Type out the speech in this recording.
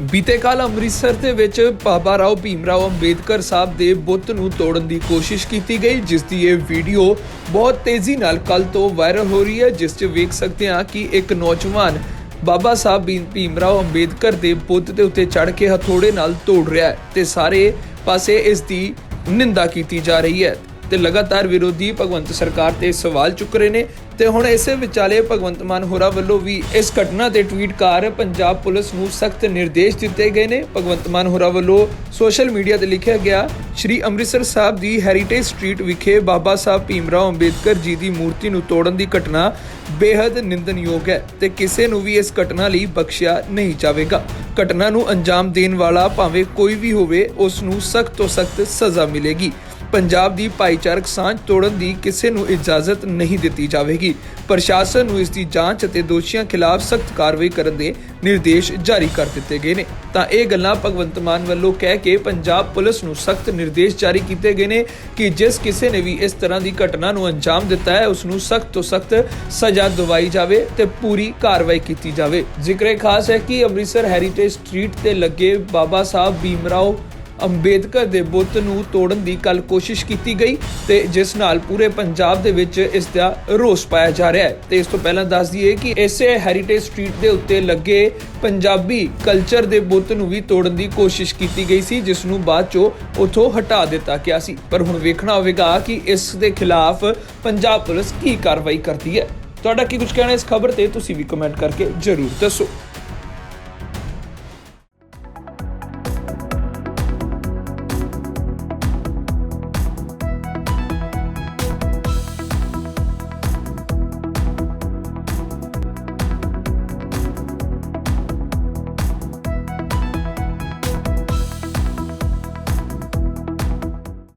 ਬੀਤੇ ਕੱਲ ਅੰਮ੍ਰਿਤਸਰ ਦੇ ਵਿੱਚ ਬਾਬਾ ਰਾਓ ਭੀਮ ਰਾਓ ਅੰਬੇਦਕਰ ਸਾਹਿਬ ਦੇ ਬੁੱਤ ਨੂੰ ਤੋੜਨ ਦੀ ਕੋਸ਼ਿਸ਼ ਕੀਤੀ ਗਈ, ਜਿਸ ਦੀ ਇਹ ਵੀਡੀਓ ਬਹੁਤ ਤੇਜ਼ੀ ਨਾਲ ਕੱਲ ਤੋਂ ਵਾਇਰਲ ਹੋ ਰਹੀ ਹੈ, ਜਿਸ 'ਚ ਵੇਖ ਸਕਦੇ ਹਾਂ ਕਿ ਇੱਕ ਨੌਜਵਾਨ ਬਾਬਾ ਸਾਹਿਬ ਭੀਮ- ਰਾਓ ਅੰਬੇਦਕਰ ਦੇ ਬੁੱਤ ਦੇ ਉੱਤੇ ਚੜ੍ਹ ਕੇ ਹਥੋੜੇ ਨਾਲ ਤੋੜ ਰਿਹਾ ਹੈ ਤੇ ਸਾਰੇ ਪਾਸੇ ਇਸ ਦੀ ਨਿੰਦਾ ਕੀਤੀ ਜਾ ਰਹੀ ਹੈ। ਤੇ ਲਗਾਤਾਰ ਵਿਰੋਧੀ ਭਗਵੰਤ ਸਰਕਾਰ ਤੇ ਸਵਾਲ ਚੁੱਕ ਰਹੇ ਨੇ ਤੇ ਹੁਣ ਇਸੇ ਵਿਚਾਲੇ ਭਗਵੰਤ ਮਾਨ ਹੋਰਾ ਵੱਲੋਂ ਵੀ ਇਸ ਘਟਨਾ ਤੇ ਟਵੀਟ ਕਰ ਪੰਜਾਬ ਪੁਲਿਸ ਨੂੰ ਸਖਤ ਨਿਰਦੇਸ਼ ਦਿੱਤੇ ਗਏ ਨੇ। ਭਗਵੰਤ ਮਾਨ ਹੋਰਾ ਵੱਲੋਂ ਸੋਸ਼ਲ ਮੀਡੀਆ ਤੇ ਲਿਖਿਆ ਗਿਆ, ਸ਼੍ਰੀ ਅੰਮ੍ਰਿਤਸਰ ਸਾਹਿਬ ਦੀ ਹੈਰੀਟੇਜ ਸਟਰੀਟ ਵਿਖੇ ਬਾਬਾ ਸਾਹਿਬ ਭੀਮਰਾਓ ਅੰਬੇਦਕਰ ਜੀ ਦੀ ਮੂਰਤੀ ਨੂੰ ਤੋੜਨ ਦੀ ਘਟਨਾ ਬੇहद ਨਿੰਦਨਯੋਗ ਹੈ ਤੇ ਕਿਸੇ ਨੂੰ ਵੀ ਇਸ ਘਟਨਾ ਲਈ ਬਖਸ਼ਿਆ ਨਹੀਂ ਜਾਵੇਗਾ। ਘਟਨਾ ਨੂੰ ਅੰਜਾਮ ਦੇਣ ਵਾਲਾ ਭਾਵੇਂ ਕੋਈ ਵੀ ਹੋਵੇ, ਉਸ ਨੂੰ ਸਖਤ ਤੋਂ ਸਖਤ ਸਜ਼ਾ ਮਿਲੇਗੀ। ਪੰਜਾਬ ਦੀ ਭਾਈਚਾਰਕ ਸਾਂਝ ਤੋੜਨ ਦੀ ਕਿਸੇ ਨੂੰ ਇਜਾਜ਼ਤ ਨਹੀਂ ਦਿੱਤੀ ਜਾਵੇਗੀ। ਪ੍ਰਸ਼ਾਸਨ ਨੂੰ ਇਸ ਦੀ ਜਾਂਚ ਅਤੇ ਦੋਸ਼ੀਆਂ ਖਿਲਾਫ ਸਖਤ ਕਾਰਵਾਈ ਕਰਨ ਦੇ ਨਿਰਦੇਸ਼ ਜਾਰੀ ਕਰ ਦਿੱਤੇ ਗਏ ਨੇ। ਤਾਂ ਇਹ ਗੱਲਾਂ ਭਗਵੰਤ ਮਾਨ ਵੱਲੋਂ ਕਹਿ ਕੇ ਪੰਜਾਬ ਪੁਲਿਸ ਨੂੰ ਸਖਤ ਨਿਰਦੇਸ਼ ਜਾਰੀ ਕੀਤੇ ਗਏ ਨੇ ਕਿ ਜਿਸ ਕਿਸੇ ਨੇ ਵੀ ਇਸ ਤਰ੍ਹਾਂ ਦੀ ਘਟਨਾ ਨੂੰ ਅੰਜਾਮ ਦਿੱਤਾ ਹੈ, ਉਸ ਨੂੰ ਸਖਤ ਤੋਂ ਸਖਤ ਸਜ਼ਾ ਦਿਵਾਈ ਜਾਵੇ ਤੇ ਪੂਰੀ ਕਾਰਵਾਈ ਕੀਤੀ ਜਾਵੇ। ਜ਼ਿਕਰੇ ਖਾਸ ਹੈ ਕਿ ਅੰਮ੍ਰਿਤਸਰ ਹੈਰੀਟੇਜ ਸਟਰੀਟ ਤੇ ਲੱਗੇ ਬਾਬਾ ਸਾਹਿਬ ਭੀਮਰਾਓ ਅੰਬੇਦਕਰ ਦੇ ਬੁੱਤ ਨੂੰ ਤੋੜਨ ਦੀ ਕੱਲ ਕੋਸ਼ਿਸ਼ ਕੀਤੀ ਗਈ ਤੇ ਜਿਸ ਨਾਲ ਪੂਰੇ ਪੰਜਾਬ ਦੇ ਵਿੱਚ ਇਸ ਦਾ ਰੋਸ ਪਾਇਆ ਜਾ ਰਿਹਾ ਹੈ। ਤੇ ਇਸ ਤੋਂ ਪਹਿਲਾਂ ਦੱਸ ਦਈਏ ਕਿ ਇਸੇ ਹੈਰੀਟੇਜ ਸਟਰੀਟ ਦੇ ਉੱਤੇ ਲੱਗੇ ਪੰਜਾਬੀ ਕਲਚਰ ਦੇ ਬੁੱਤ ਨੂੰ ਵੀ ਤੋੜਨ ਦੀ ਕੋਸ਼ਿਸ਼ ਕੀਤੀ ਗਈ ਸੀ, ਜਿਸ ਨੂੰ ਬਾਅਦ ਚੋਂ ਉਥੋਂ ਹਟਾ ਦਿੱਤਾ ਗਿਆ ਸੀ। ਪਰ ਹੁਣ ਵੇਖਣਾ ਹੋਵੇਗਾ ਕਿ ਇਸ ਦੇ ਖਿਲਾਫ ਪੰਜਾਬ ਪੁਲਿਸ ਕੀ ਕਾਰਵਾਈ ਕਰਦੀ ਹੈ। ਤੁਹਾਡਾ ਕੀ ਕੁਝ ਕਹਿਣਾ ਇਸ ਖਬਰ ਤੇ, ਤੁਸੀਂ ਵੀ ਕਮੈਂਟ ਕਰਕੇ ਜਰੂਰ ਦੱਸੋ।